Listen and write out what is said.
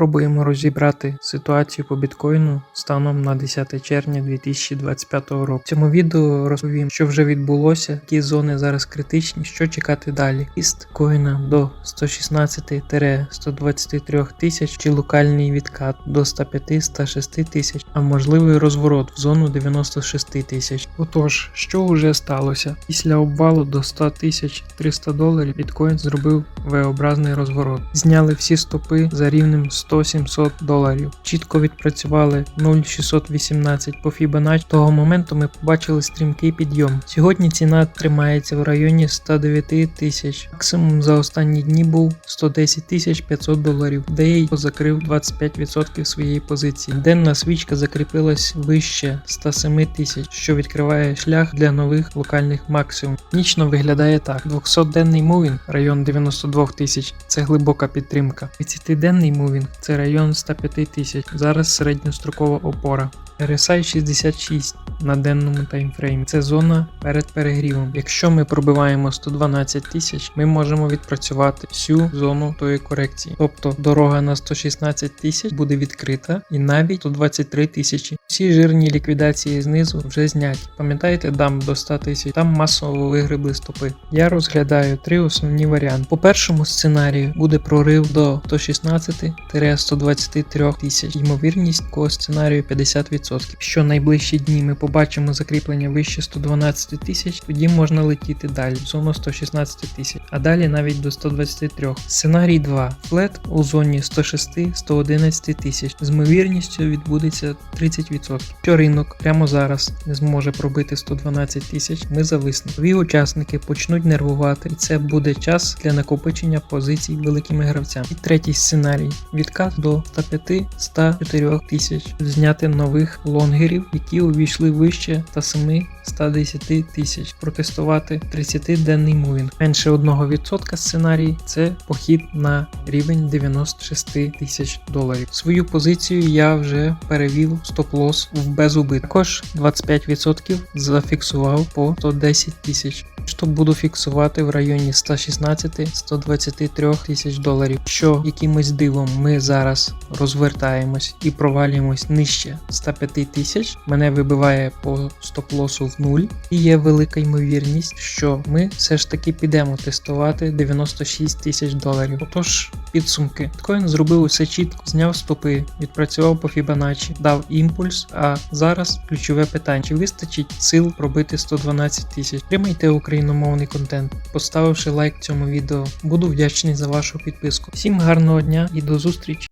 Спробуємо розібрати ситуацію по біткоїну станом на 10 червня 2025 року. В цьому відео розповім, що вже відбулося, які зони зараз критичні, що чекати далі. Іст коїна до 116-123 тисяч чи локальний відкат до 105-106 тисяч, а можливий розворот в зону 96 тисяч. Отож, що вже сталося? Після обвалу до 100 тисяч 300 доларів біткоін зробив V-образний розворот. Зняли всі стопи за рівнем 100-700 доларів. Чітко відпрацювали 0,618 по Fibonacci. Того моменту ми побачили стрімкий підйом. Сьогодні ціна тримається в районі 109 тисяч. Максимум за останні дні був 110 тисяч 500 доларів, де я закрив 25% своєї позиції. Денна свічка закріпилась вище 107 тисяч, що відкриває шлях для нових локальних максимум. Нічно виглядає так: 200-денний мувінг, район 92 тисяч це глибока підтримка. 30-денний мувінг це район 105 тисяч. Зараз середньострокова опора. RSI 66 на денному таймфреймі. Це зона перед перегрівом. Якщо ми пробиваємо 112 тисяч, ми можемо відпрацювати всю зону тої корекції. Тобто дорога на 116 тисяч буде відкрита і навіть 123 тисячі. Всі жирні ліквідації знизу вже зняті. Пам'ятаєте, дам до 100 тисяч, там масово вигребли стопи. Я розглядаю три основні варіанти. По першому сценарію буде прорив до 116-123 тисяч. Ймовірність такого сценарію 50%. Якщо найближчі дні ми побачимо закріплення вище 112 тисяч, тоді можна летіти далі, в зону 116 тисяч, а далі навіть до 123. Сценарій 2. Флет у зоні 106-111 тисяч. З ймовірністю відбудеться 30%. Якщо ринок прямо зараз не зможе пробити 112 тисяч, ми зависнемо. Нові учасники почнуть нервувати, і це буде час для накопичення позицій великими гравцями. І третій сценарій відкат до 105-104 тисяч, зняти нових лонгерів, які увійшли вище та 7 110 тисяч, протестувати 30-денний мувінг. Менше 1% сценарій це похід на рівень 96 тисяч доларів. Свою позицію я вже перевів стоп-лосс в безубит. Також 25% зафіксував по 110 тисяч. Що буду фіксувати в районі 116-123 тисяч доларів. Що якимось дивом ми зараз розвертаємось і провалюємось нижче 105 тисяч, мене вибиває по стоп-лосу в нуль, і є велика ймовірність, що ми все ж таки підемо тестувати 96 тисяч доларів. Отож, підсумки. Біткоін зробив усе чітко, зняв стопи, відпрацював по Фібоначчі, дав імпульс. А зараз ключове питання: чи вистачить сил пробити 112 тисяч? Тримайте україномовний контент, поставивши лайк цьому відео. Буду вдячний за вашу підписку. Всім гарного дня і до зустрічі!